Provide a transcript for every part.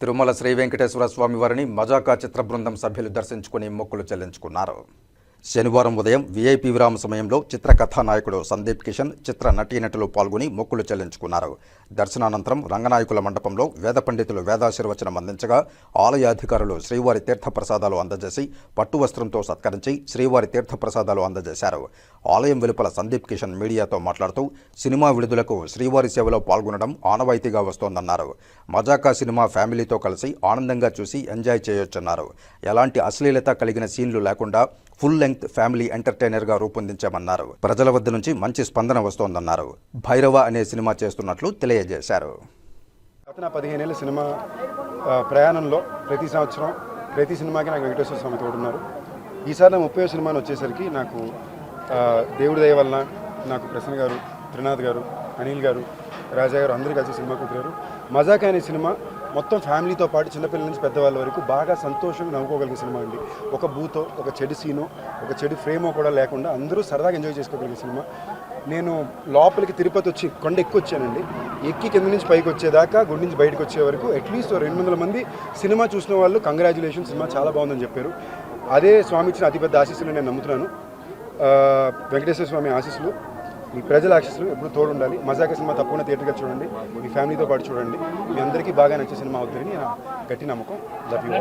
తిరుమల శ్రీ వెంకటేశ్వర స్వామి వారిని మజాకా చిత్ర బృందం సభ్యులు దర్శించుకుని మొక్కులు చెల్లించుకున్నారు. శనివారం ఉదయం వీఐపీ విరామ సమయంలో చిత్ర కథానాయకుడు సందీప్ కిషన్ చిత్ర నటీనటులు పాల్గొని మొక్కులు చెల్లించుకున్నారు. దర్శనానంతరం రంగనాయకుల మండపంలో వేద పండితులు వేదాశీర్వచనం అందించగా ఆలయ అధికారులు శ్రీవారి తీర్థప్రసాదాలు అందజేసి పట్టు వస్త్రంతో సత్కరించి శ్రీవారి తీర్థప్రసాదాలు అందజేశారు. ఆలయం వెలుపల సందీప్ కిషన్ మీడియాతో మాట్లాడుతూ సినిమా విడుదలకు శ్రీవారి సేవలో పాల్గొనడం ఆనవాయితీగా వస్తోందన్నారు. మజాకా సినిమా ఫ్యామిలీతో కలిసి ఆనందంగా చూసి ఎంజాయ్ చేయొచ్చన్నారు. ఎలాంటి అశ్లీలత కలిగిన సీన్లు లేకుండా ఫుల్ లెంగ్త్ ఫ్యామిలీ ఎంటర్టైనర్గా రూపొందించామన్నారు. ప్రజల వద్ద నుంచి మంచి స్పందన వస్తోందన్నారు. భైరవ అనే సినిమా చేస్తున్నట్లు తెలియజేశారు. గత నా పదిహేనేళ్ళ సినిమా ప్రయాణంలో ప్రతి సంవత్సరం ప్రతి సినిమాకి నాకు వెంకటేశ్వర స్వామి తోడున్నారు. ఈసారి నా ముప్పై సినిమాని వచ్చేసరికి నాకు దేవుడి దయ వలన నాకు ప్రసన్న గారు త్రినాథ్ గారు అనిల్ గారు రాజా గారు అందరూ కలిసి సినిమా కుదిరారు మజాక్ అనే సినిమా మొత్తం ఫ్యామిలీతో పాటు చిన్నపిల్లల నుంచి పెద్దవాళ్ళ వరకు బాగా సంతోషంగా నవ్వుకోగలిగే సినిమా అండి. ఒక బూతో ఒక చెడు సీనో ఒక చెడు ఫ్రేమో కూడా లేకుండా అందరూ సరదాగా ఎంజాయ్ చేసుకోగలిగే సినిమా. నేను లోపలికి తిరుపతి వచ్చి కొండ ఎక్కువ వచ్చానండి. ఎక్కి కింద నుంచి పైకి వచ్చేదాకా గుడి నుంచి బయటకు వచ్చే వరకు అట్లీస్ట్ రెండు వందల మంది సినిమా చూసిన వాళ్ళు కంగ్రాచులేషన్ సినిమా చాలా బాగుందని చెప్పారు. అదే స్వామి ఇచ్చిన అతిపెద్ద ఆశీస్సులు నేను నమ్ముతున్నాను. వెంకటేశ్వర స్వామి ఆశీస్సులు. మీ ప్రజల ఆశీస్సులు ఎప్పుడు తోడు ఉండాలి మజాక సినిమా తప్పకుండా థియేటర్గా చూడండి. మీ ఫ్యామిలీతో పాటు చూడండి. మీ అందరికీ బాగా నచ్చే సినిమా అవుతుందని నా గట్టి నమ్మకం. లవ్ యూ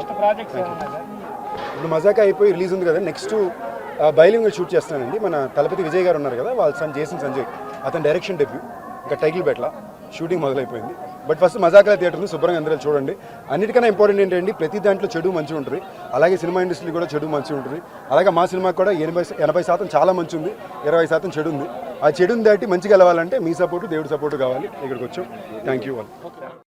ఇప్పుడు మజాకా అయిపోయి రిలీజ్ ఉంది కదా నెక్స్ట్ బయలింగ్ షూట్ చేస్తానండి మన తలపతి విజయ్ గారు ఉన్నారు కదా వాళ్ళ సన్ జేసన్ సంజయ్ అతని డైరెక్షన్ డెబ్యూ ఇంకా టైటిల్ బెట్ల షూటింగ్ మొదలైపోయింది. బట్ ఫస్ట్ మజాకా థియేటర్ని శుభ్రంగా అందరూ చూడండి. అన్నిటికన్నా ఇంపార్టెంట్ ఏంటంటే ప్రతి దాంట్లో చెడు మంచి ఉంటుంది. అలాగే సినిమా ఇండస్ట్రీ కూడా చెడు మంచి ఉంటుంది. అలాగే మా సినిమాకి కూడా ఎనభై ఎనభై శాతం చాలా మంచి ఉంది ఇరవై శాతం చెడు ఉంది. ఆ చెడుని దాటి మంచి గెలవాలంటే మీ సపోర్టు దేవుడి సపోర్టు కావాలి. ఇక్కడికి వచ్చాం. థ్యాంక్ యూ వాళ్ళు